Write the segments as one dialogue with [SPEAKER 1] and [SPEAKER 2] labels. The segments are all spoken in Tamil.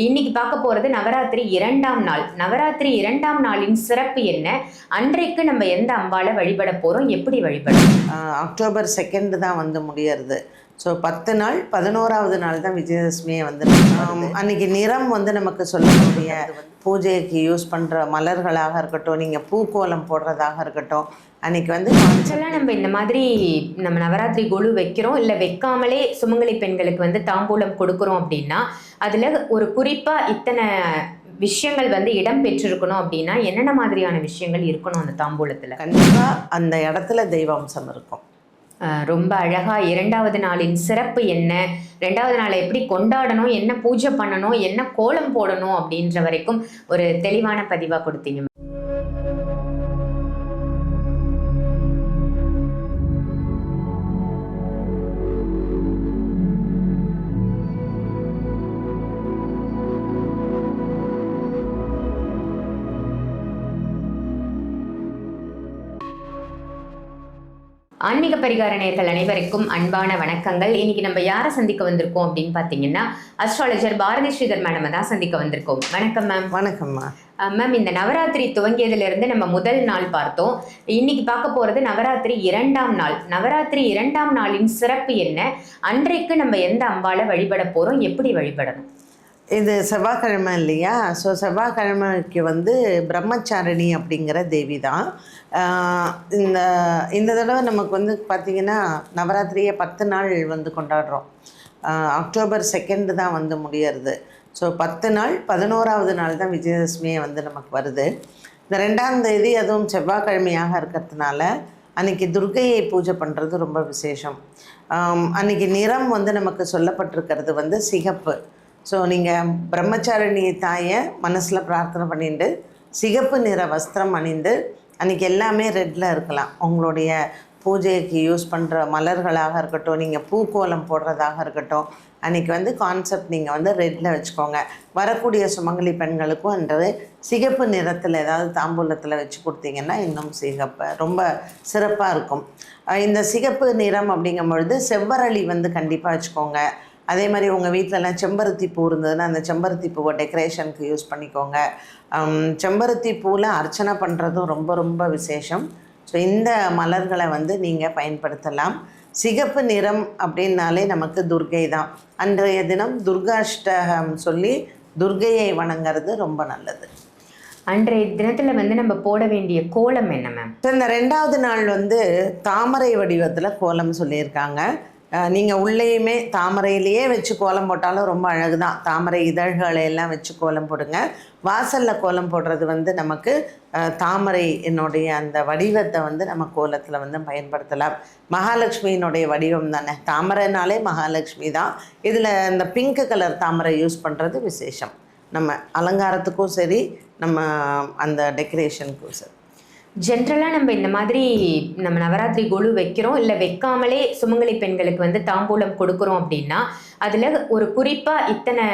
[SPEAKER 1] இன்னைக்கு பார்க்க போறது நவராத்திரி இரண்டாம் நாள். நவராத்திரி இரண்டாம் நாளின் சிறப்பு என்ன? அன்றைக்கு நம்ம எந்த அம்பாளை வழிபட போறோம்? எப்படி வழிபடணும்
[SPEAKER 2] அக்டோபர் செகண்ட் தான் வந்து முடியறது. ஸோ பத்து நாள் பதினோராவது நாள் தான் விஜயதசமியே வந்து ஆம், அன்னைக்கு நிறம் வந்து நமக்கு சொல்லக்கூடிய பூஜைக்கு யூஸ் பண்ணுற மலர்களாக இருக்கட்டும் நீங்கள் பூக்கோலம் போடுறதாக இருக்கட்டும் அன்னைக்கு வந்து
[SPEAKER 1] ஆக்சுவலாக நம்ம இந்த மாதிரி நம்ம நவராத்திரி கொலு வைக்கிறோம். இல்லை வைக்காமலே சுமங்கலி பெண்களுக்கு வந்து தாம்பூலம் கொடுக்குறோம் அப்படின்னா அதில் ஒரு குறிப்பாக இத்தனை விஷயங்கள் வந்து இடம் பெற்றிருக்கணும் அப்படின்னா என்னென்ன மாதிரியான விஷயங்கள் இருக்கணும் அந்த தாம்பூலத்தில்?
[SPEAKER 2] கண்டிப்பாக அந்த இடத்துல தெய்வாம்சம் இருக்கும்.
[SPEAKER 1] ரொம்ப அழகாக இரண்டாவது நாளின் சிறப்பு என்ன? ரெண்டாவது நாளை எப்படி கொண்டாடணும்? என்ன பூஜை பண்ணணும்? என்ன கோலம் போடணும்? அப்படின்ற வரைக்கும் ஒரு தெளிவான பதிவாக கொடுத்தீங்க. ஆன்மீக பரிகார அனைவருக்கும் அன்பான வணக்கங்கள். இன்னைக்கு நம்ம யாரை சந்திக்க வந்திருக்கோம் அப்படின்னு பார்த்தீங்கன்னா அஸ்ட்ராலஜர் பாரதி ஸ்ரீதர் மேடம் தான் சந்திக்க வந்திருக்கோம். வணக்கம் மேம்
[SPEAKER 2] வணக்கம்மா
[SPEAKER 1] மேம் இந்த நவராத்திரி துவங்கியதுல இருந்து நம்ம முதல் நாள் பார்த்தோம். இன்னைக்கு பார்க்க போறது நவராத்திரி இரண்டாம் நாள். நவராத்திரி இரண்டாம் நாளின் சிறப்பு என்ன? அன்றைக்கு நம்ம எந்த அம்பாளை வழிபட போறோம்? எப்படி வழிபடணும்?
[SPEAKER 2] இது செவ்வாய்க்கிழமை இல்லையா? ஸோ செவ்வாய்க்கிழமைக்கு வந்து பிரம்மச்சாரணி அப்படிங்கிற தேவி தான். இந்த இந்த தடவை நமக்கு வந்து பார்த்திங்கன்னா நவராத்திரியை பத்து நாள் வந்து கொண்டாடுறோம். அக்டோபர் செகண்டு தான் வந்து முடியறது. ஸோ பத்து நாள் பதினோராவது நாள் தான் விஜயதசமியே வந்து நமக்கு வருது. இந்த ரெண்டாம் தேதி அதுவும் செவ்வாய்க்கிழமையாக இருக்கிறதுனால அன்றைக்கி துர்கையை பூஜை பண்ணுறது ரொம்ப விசேஷம். அன்றைக்கி நிறம் வந்து நமக்கு சொல்லப்பட்டிருக்கிறது வந்து சிகப்பு. ஸோ நீங்கள் பிரம்மச்சாரிணி தாயை மனசில் பிரார்த்தனை பண்ணிட்டு சிகப்பு நிற வஸ்திரம் அணிந்து அன்றைக்கி எல்லாமே ரெட்டில் இருக்கலாம். உங்களுடைய பூஜைக்கு யூஸ் பண்ணுற மலர்களாக இருக்கட்டும் நீங்கள் பூக்கோலம் போடுறதாக இருக்கட்டும் அன்றைக்கி வந்து கான்செப்ட் நீங்கள் வந்து ரெட்டில் வச்சுக்கோங்க. வரக்கூடிய சுமங்கலி பெண்களுக்கும் என்றது சிகப்பு நிறத்தில் ஏதாவது தாம்பூலத்தில் வச்சு கொடுத்தீங்கன்னா இன்னும் சிகப்பு ரொம்ப சிறப்பாக இருக்கும். இந்த சிகப்பு நிறம் அப்படிங்கும் பொழுது செவ்வரளி வந்து கண்டிப்பாக வச்சுக்கோங்க. அதே மாதிரி உங்கள் வீட்டிலலாம் செம்பருத்தி பூ இருந்ததுன்னா அந்த செம்பருத்தி பூவை டெக்கரேஷனுக்கு யூஸ் பண்ணிக்கோங்க. செம்பருத்தி பூவில் அர்ச்சனை பண்ணுறதும் ரொம்ப ரொம்ப விசேஷம். ஸோ இந்த மலர்களை வந்து நீங்கள் பயன்படுத்தலாம். சிகப்பு நிறம் அப்படின்னாலே நமக்கு துர்கை தான். அன்றைய தினம் துர்காஷ்டகம் சொல்லி துர்கையை வணங்குறது ரொம்ப நல்லது.
[SPEAKER 1] அன்றைய தினத்துல வந்து நம்ம போட வேண்டிய கோலம் என்ன மேம்
[SPEAKER 2] இந்த ரெண்டாவது நாள் வந்து தாமரை வடிவத்தில் கோலம் சொல்லியிருக்காங்க. நீங்கள் உள்ளேயுமே தாமரையிலேயே வச்சு கோலம் போட்டாலும் ரொம்ப அழகு தான் தாமரை இதழ்களை எல்லாம் வச்சு கோலம் போடுங்க. வாசலில் கோலம் போடுறது வந்து நமக்கு தாமரை என்னுடைய அந்த வடிவத்தை வந்து நம்ம கோலத்தில் வந்து பயன்படுத்தலாம். மகாலட்சுமியினுடைய வடிவம் தானே? தாமரைனாலே மகாலட்சுமி தான். இதில் இந்த பிங்க் கலர் தாமரை யூஸ் பண்ணுறது விசேஷம். நம்ம அலங்காரத்துக்கும் சரி நம்ம அந்த டெக்கரேஷனுக்கும் சரி.
[SPEAKER 1] ஜென்ரலாக நம்ம இந்த மாதிரி நம்ம நவராத்திரி கொலு வைக்கிறோம். இல்லை வைக்காமலே சுமங்கலி பெண்களுக்கு வந்து தாம்பூலம் கொடுக்குறோம் அப்படின்னா அதில் ஒரு குறிப்பாக இத்தனை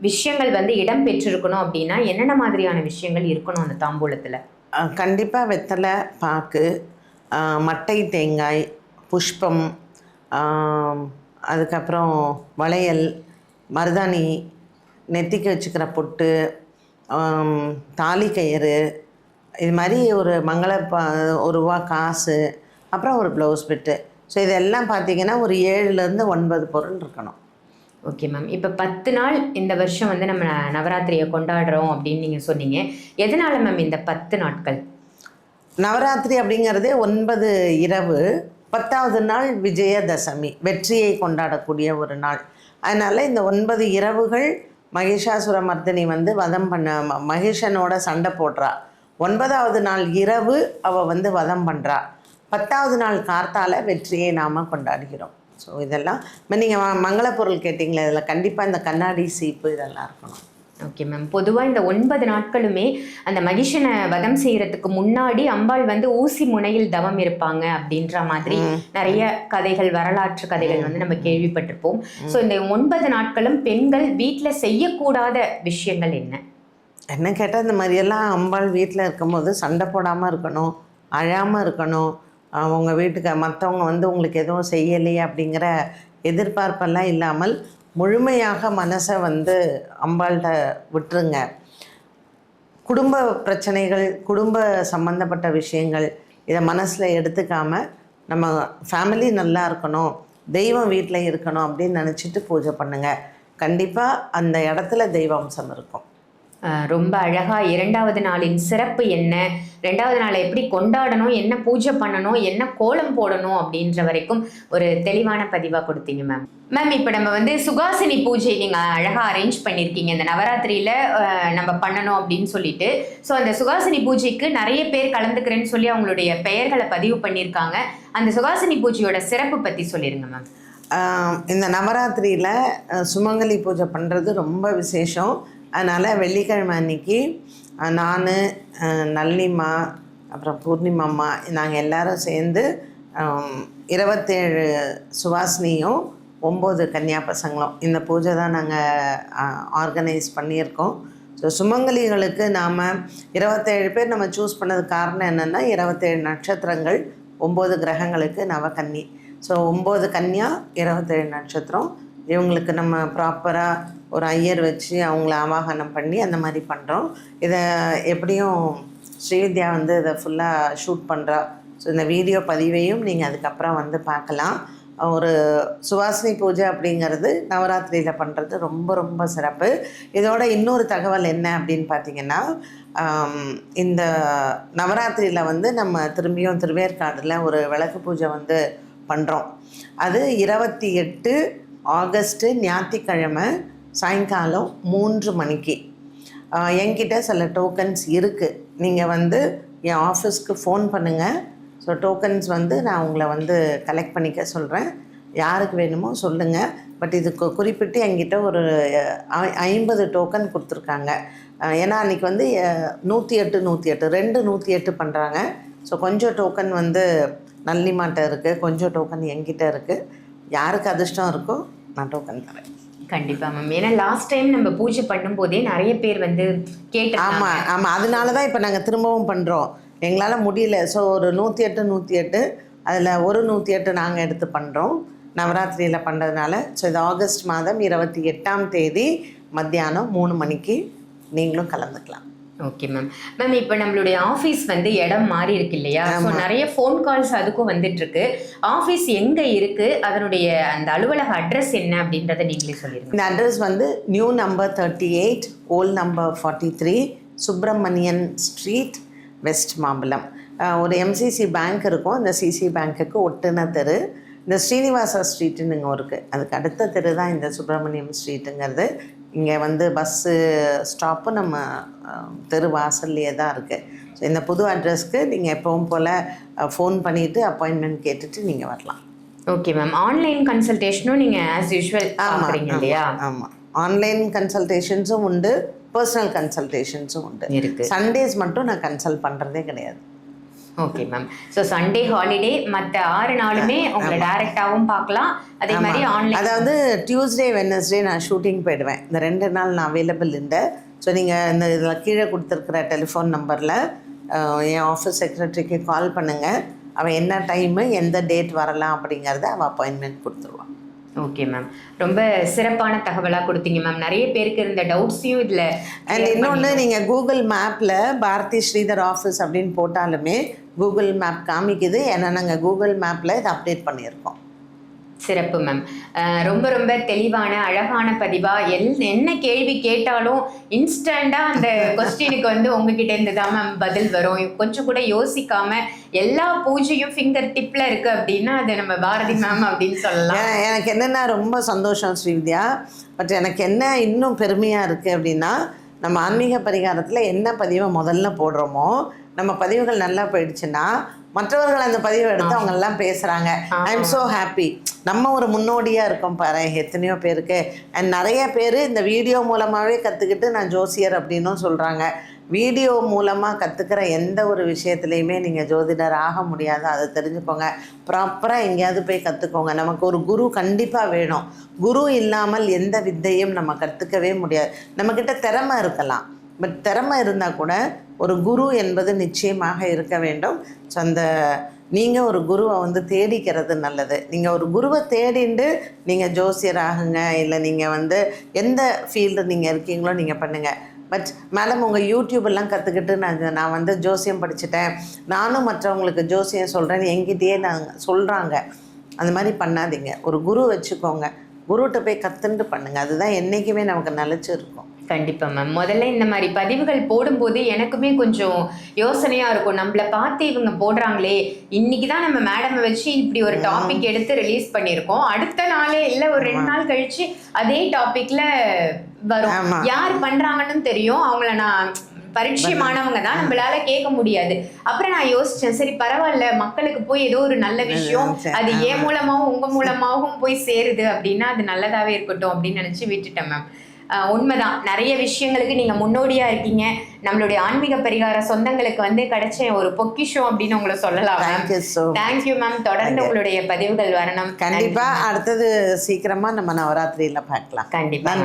[SPEAKER 1] விஷயங்கள் வந்து இடம் பெற்றிருக்கணும் அப்படின்னா என்னென்ன மாதிரியான விஷயங்கள் இருக்கணும் அந்த தாம்பூலத்தில்?
[SPEAKER 2] கண்டிப்பாக வெத்தலை பாக்கு மட்டை தேங்காய் புஷ்பம் அதுக்கப்புறம் வளையல் மருதாணி நெத்திக்கு வச்சுக்கிற பொட்டு தாலி கயிறு இது மாதிரி ஒரு மங்கள ப ஒரு ரூபா காசு அப்புறம் ஒரு ப்ளவுஸ் பிட்டு ஸோ இதெல்லாம் பார்த்தீங்கன்னா ஒரு ஏழுலேருந்து ஒன்பது பொருள் இருக்கணும்.
[SPEAKER 1] ஓகே மேம் இப்போ பத்து நாள் இந்த வருஷம் வந்து நம்ம நவராத்திரியை கொண்டாடுறோம் அப்படின்னு நீங்கள் சொன்னீங்க. எதனால மேம் இந்த பத்து நாட்கள்?
[SPEAKER 2] நவராத்திரி அப்படிங்கிறதே ஒன்பது இரவு பத்தாவது நாள் விஜயதசமி வெற்றியை கொண்டாடக்கூடிய ஒரு நாள். அதனால் இந்த ஒன்பது இரவுகள் மகிஷாசுர மர்தினி வந்து வதம் பண்ண மகிஷனோட சண்டை போடுறா. ஒன்பதாவது நாள் இரவு அவள் வந்து வதம் பண்ணுறா பத்தாவது நாள் கார்த்தால வெற்றியை நாம் கொண்டாடுகிறோம். ஸோ இதெல்லாம் நீங்கள் மங்கள பொருள் கேட்டிங்களே இதில் கண்டிப்பாக இந்த கண்ணாடி சீப்பு இதெல்லாம் இருக்கணும்.
[SPEAKER 1] ஓகே மேம் பொதுவாக இந்த ஒன்பது நாட்களுமே அந்த மகிஷனை வதம் செய்யறதுக்கு முன்னாடி அம்பாள் வந்து ஊசி முனையில் தவம் இருப்பாங்க அப்படின்ற மாதிரி நிறைய கதைகள் வரலாற்று கதைகள் வந்து நம்ம கேள்விப்பட்டிருப்போம். ஸோ இந்த ஒன்பது நாட்களும் பெண்கள் வீட்டில் செய்யக்கூடாத விஷயங்கள் என்ன?
[SPEAKER 2] என்ன கேட்டால் இந்த மாதிரியெல்லாம் அம்பாள் வீட்டில் இருக்கும்போது சண்டை போடாமல் இருக்கணும் அழாமல் இருக்கணும். அவங்க வீட்டுக்கு மற்றவங்க வந்து உங்களுக்கு எதுவும் செய்யலையே அப்படிங்கிற எதிர்பார்ப்பெல்லாம் இல்லாமல் முழுமையாக மனசை வந்து அம்பாள்கிட்ட விட்டுருங்க. குடும்ப பிரச்சனைகள் குடும்ப சம்மந்தப்பட்ட விஷயங்கள் இதை மனசில் எடுத்துக்காம நம்ம ஃபேமிலி நல்லா இருக்கணும் தெய்வம் வீட்டில் இருக்கணும் அப்படின்னு நினச்சிட்டு பூஜை பண்ணுங்கள் கண்டிப்பாக அந்த இடத்துல தெய்வம்சம் இருக்கும்.
[SPEAKER 1] ரொம்ப அழகாக இரண்டாவது நாளின் சிறப்பு என்ன? ரெண்டாவது நாளை எப்படி கொண்டாடணும்? என்ன பூஜை பண்ணணும்? என்ன கோலம் போடணும்? அப்படின்ற வரைக்கும் ஒரு தெளிவான பதிவாக கொடுத்தீங்க மேம் மேம் இப்போ நம்ம வந்து சுகாசினி பூஜை நீங்கள் அழகாக அரேஞ்ச் பண்ணியிருக்கீங்க இந்த நவராத்திரியில் நம்ம பண்ணணும் அப்படின்னு சொல்லிட்டு. ஸோ அந்த சுகாசினி பூஜைக்கு நிறைய பேர் கலந்துக்கிறேன்னு சொல்லி அவங்களுடைய பெயர்களை பதிவு பண்ணியிருக்காங்க அந்த சுகாசினி பூஜையோட சிறப்பு பற்றி சொல்லிடுங்க மேம்
[SPEAKER 2] இந்த நவராத்திரியில் சுமங்கலி பூஜை பண்ணுறது ரொம்ப விசேஷம். அதனால் வெள்ளிக்கிழமை அன்னைக்கு நான் நல்லிம்மா அப்புறம் பூர்ணிமம்மா நாங்கள் எல்லோரும் சேர்ந்து இருபத்தேழு சுவாசினியும் ஒம்பது கன்னியா பசங்களும் இந்த பூஜை தான் நாங்கள் ஆர்கனைஸ் பண்ணியிருக்கோம். ஸோ சுமங்கலிகளுக்கு நாம் இருபத்தேழு பேர் நம்ம சூஸ் பண்ணதுக்கு காரணம் என்னென்னா இருபத்தேழு நட்சத்திரங்கள் ஒம்பது கிரகங்களுக்கு நவகன்னி. ஸோ ஒம்பது கன்னியா இருபத்தேழு நட்சத்திரம். இவங்களுக்கு நம்ம ப்ராப்பராக ஒரு ஐயர் வச்சு அவங்கள ஆவாகனம் பண்ணி அந்த மாதிரி பண்ணுறோம் இதை எப்படியும் ஸ்ரீவித்யா வந்து இதை ஃபுல்லாக ஷூட் பண்ணுறா ஸோ இந்த வீடியோ பதிவையும் நீங்கள் அதுக்கப்புறம் வந்து பார்க்கலாம். ஒரு சுவாசினி பூஜை அப்படிங்கிறது நவராத்திரியில் பண்ணுறது ரொம்ப ரொம்ப சிறப்பு. இதோட இன்னொரு தகவல் என்ன அப்படின்னு பார்த்தீங்கன்னா இந்த நவராத்திரியில் வந்து நம்ம திரும்பியும் திருவேற்காடில் ஒரு விளக்கு பூஜை வந்து பண்ணுறோம் அது இருபத்தி எட்டு ஆகஸ்ட்டு ஞாயிற்றுக்கிழமை சாயங்காலம் மூன்று மணிக்கு. என்கிட்ட சில டோக்கன்ஸ் இருக்குது நீங்கள் வந்து என் ஆஃபீஸ்க்கு ஃபோன் பண்ணுங்கள் ஸோ டோக்கன்ஸ் வந்து நான் உங்களை வந்து கலெக்ட் பண்ணிக்க சொல்கிறேன் யாருக்கு வேணுமோ சொல்லுங்கள் பட் இதுக்கு குறிப்பிட்டு என்கிட்ட ஒரு ஐ- ஐம்பது டோக்கன் கொடுத்துருக்காங்க. ஏன்னா அன்றைக்கி வந்து நூற்றி எட்டு நூற்றி எட்டு ரெண்டு நூற்றி எட்டு பண்ணுறாங்க ஸோ கொஞ்சம் டோக்கன் வந்து நல்லிமாட்ட இருக்குது கொஞ்சம் டோக்கன் என்கிட்ட இருக்குது யாருக்கு அதிர்ஷ்டம் இருக்கோ நான் டோக்கன் தரேன்.
[SPEAKER 1] கண்டிப்பா மேம் ஏன்னா லாஸ்ட் டைம் நம்ம பூஜை பண்ணும்போதே நிறைய பேர் வந்து கேட்டாங்க
[SPEAKER 2] ஆமாம் ஆமாம் அதனால தான் இப்போ நாங்கள் திரும்பவும் பண்ணுறோம் எங்களால் முடியல. ஸோ ஒரு நூற்றி எட்டு நூற்றி எட்டு. அதில் ஒரு நூற்றி எட்டு நாங்கள் எடுத்து பண்ணுறோம் நவராத்திரியில் பண்ணுறதுனால ஸோ இது ஆகஸ்ட் மாதம் இருபத்தி எட்டாம் தேதி மத்தியானம் மூணு மணிக்கு நீங்களும் கலந்துக்கலாம்.
[SPEAKER 1] ஓகே மேம் மேம் இப்போ நம்மளுடைய ஆஃபீஸ் வந்து இடம் மாறி இருக்கு இல்லையா? ஸோ நிறைய ஃபோன் கால்ஸ் அதுக்கும் வந்துட்டு இருக்கு. ஆஃபீஸ் எங்க இருக்கு? அதனுடைய அந்த அலுவலக அட்ரஸ் என்ன அப்படின்றத நீங்களே சொல்லிருங்க.
[SPEAKER 2] இந்த அட்ரஸ் வந்து new number thirty eight old number forty three Subramanian street West Mambalam ஒரு எம்சிசி பேங்க் இருக்கும். அந்த சிசி பேங்க்குக்கு ஒட்டுன தெரு. இந்த ஸ்ரீனிவாசா ஸ்ட்ரீட்டுன்னு இங்கே இருக்குது அதுக்கு அடுத்த தெரு தான் இந்த சுப்பிரமணியம் ஸ்ட்ரீட்டுங்கிறது இங்கே வந்து பஸ்ஸு ஸ்டாப்பு நம்ம தெரு வாசல்லையே தான் இருக்குது ஸோ இந்த புது அட்ரஸ்க்கு நீங்கள் எப்பவும் போல் ஃபோன் பண்ணிவிட்டு அப்பாயின்மெண்ட் கேட்டுட்டு நீங்கள் வரலாம்.
[SPEAKER 1] ஓகே மேம் ஆன்லைன் கன்சல்டேஷனும் நீங்க ஆஸ் யூஷுவல் பார்க்குறீங்க இல்லையா?
[SPEAKER 2] ஆமாம் ஆன்லைன் கன்சல்டேஷன்ஸும் உண்டு பர்சனல் கன்சல்டேஷன்ஸும் உண்டு.
[SPEAKER 1] இருக்கு.
[SPEAKER 2] சண்டேஸ் மட்டும் நான் கன்சல்ட் பண்ணுறதே கிடையாது.
[SPEAKER 1] Okay ma'am so Sunday holiday மற்ற ஆறு நாளுமே உங்களை டைரக்டாகவும் பார்க்கலாம். அதே மாதிரி ஆன்லைன்
[SPEAKER 2] அதாவது டியூஸ்டே வெனஸ்டே நான் ஷூட்டிங் போயிடுவேன். இந்த ரெண்டு நாள் நான் அவைலபிள் இல்லை ஸோ நீங்கள் இந்த இதில் கீழே கொடுத்துருக்குற டெலிஃபோன் நம்பரில் என் ஆஃபீஸ் செக்ரட்டரிக்கு கால் பண்ணுங்கள் அவன் என்ன டைமு எந்த டேட் வரலாம் அப்படிங்கிறத அவள் அப்பாயின்மெண்ட் கொடுத்துருவான்
[SPEAKER 1] ஓகே மேம் ரொம்ப சிறப்பான தகவலாக கொடுத்தீங்க மேம் நிறைய பேருக்கு இருந்த டவுட்ஸையும் இதில்
[SPEAKER 2] அண்ட் இன்னொன்று நீங்கள் கூகுள் மேப்பில் பாரதி ஸ்ரீதர் ஆஃபீஸ் அப்படின்னு போட்டாலுமே கூகுள் மேப் காமிக்குது. ஏன்னா நாங்கள் கூகுள் மேப்பில் இதை அப்டேட் பண்ணியிருக்கோம்.
[SPEAKER 1] சிறப்பு மேம் ரொம்ப ரொம்ப தெளிவான அழகான பதிவா எல் என்ன கேள்வி கேட்டாலும் இன்ஸ்டண்டாக அந்த கொஸ்டினுக்கு வந்து உங்ககிட்ட இருந்து தான் மேம் பதில் வரும். கொஞ்சம் கூட யோசிக்காம எல்லா பூஜையும் ஃபிங்கர் டிப்ல இருக்கு அப்படின்னா அது நம்ம பாரதி மேம் அப்படின்னு சொல்லலாம்.
[SPEAKER 2] எனக்கு என்னென்னா ரொம்ப சந்தோஷம் ஸ்ரீவித்யா. பட் எனக்கு என்ன இன்னும் பெருமையாக இருக்குது அப்படின்னா நம்ம ஆன்மீக பரிகாரத்தில் என்ன பதிவை முதல்ல போடுறோமோ நம்ம பதிவுகள் நல்லா போயிடுச்சுன்னா மற்றவர்கள் அந்த பதிவை எடுத்து அவங்க எல்லாம் பேசுகிறாங்க ஐ எம் ஸோ ஹாப்பி நம்ம ஒரு முன்னோடியாக இருக்கோம் பாரு எத்தனையோ பேருக்கு. அண்ட் நிறைய பேர் இந்த வீடியோ மூலமாகவே கற்றுக்கிட்டு நான் ஜோசியர் அப்படின்னும் சொல்கிறாங்க வீடியோ மூலமாக கற்றுக்கிற எந்த ஒரு விஷயத்துலையுமே நீங்கள் ஜோதிடர் ஆக முடியாது. அதை தெரிஞ்சுக்கோங்க. ப்ராப்பராக எங்கேயாவது போய் கற்றுக்கோங்க நமக்கு ஒரு குரு கண்டிப்பாக வேணும். குரு இல்லாமல் எந்த வித்தையும் நம்ம கற்றுக்கவே முடியாது. நம்மக்கிட்ட திறமை இருக்கலாம். பட் திறமை இருந்தால் கூட ஒரு குரு என்பது நிச்சயமாக இருக்க வேண்டும். ஸோ அந்த நீங்கள் ஒரு குருவை வந்து தேடிக்கிறது நல்லது. நீங்கள் ஒரு குருவை தேடிண்டு நீங்கள் ஜோசியர் ஆகுங்க இல்லை நீங்கள் வந்து எந்த ஃபீல்டு நீங்கள் இருக்கீங்களோ நீங்கள் பண்ணுங்கள் பட் மேடம் உங்கள் யூடியூப்லாம் கற்றுக்கிட்டு நான் நான் வந்து ஜோசியம் படிச்சுட்டேன். நானும் மற்றவங்களுக்கு ஜோசியம் சொல்கிறேன்னு என்கிட்டயே நாங்கள் சொல்கிறாங்க அந்த மாதிரி பண்ணாதீங்க. ஒரு குரு வச்சுக்கோங்க. குருகிட்ட போய் கற்றுன்ட்டு பண்ணுங்கள் அதுதான் என்றைக்குமே நமக்கு நிலச்சி இருக்கும்.
[SPEAKER 1] கண்டிப்பா மேம் முதல்ல இந்த மாதிரி பதிவுகள் போடும்போது எனக்குமே கொஞ்சம் யோசனையா இருக்கும். நம்மள பார்த்து இவங்க போடுறாங்களே இன்னைக்கு தான் நம்ம மேடம் வச்சு இப்படி ஒரு டாபிக் எடுத்து ரிலீஸ் பண்ணியிருக்கோம். அடுத்த நாளே இல்ல ஒரு ரெண்டு நாள் கழிச்சு அதே டாபிக்ல வரும். யார் பண்றாங்கன்னு தெரியும். அவங்கள நான் பரிச்சயமானவங்க தான். நம்மளால கேட்க முடியாது. அப்புறம் நான் யோசிச்சேன். சரி பரவாயில்ல. மக்களுக்கு போய் ஏதோ ஒரு நல்ல விஷயம் அது என் மூலமாவும் உங்க மூலமாவும் போய் சேருது அப்படின்னா அது நல்லதாவே இருக்கட்டும் அப்படின்னு நினைச்சு விட்டுட்டேன் மேம் உண்மைதான். நிறைய விஷயங்களுக்கு நீங்க முன்னோடியா இருக்கீங்க. நம்மளுடைய ஆன்மீக பரிகார சொந்தங்களுக்கு வந்து கிடைச்ச ஒரு பொக்கிஷம் அப்படின்னு உங்களை சொல்லலாம் தேங்க்யூ மேம் தொடர்ந்து உங்களுடைய பதிவுகள் வரணும்.
[SPEAKER 2] கண்டிப்பாக அடுத்தது சீக்கிரமாக நம்ம நவராத்திரியில் பார்க்கலாம்.
[SPEAKER 1] கண்டிப்பா.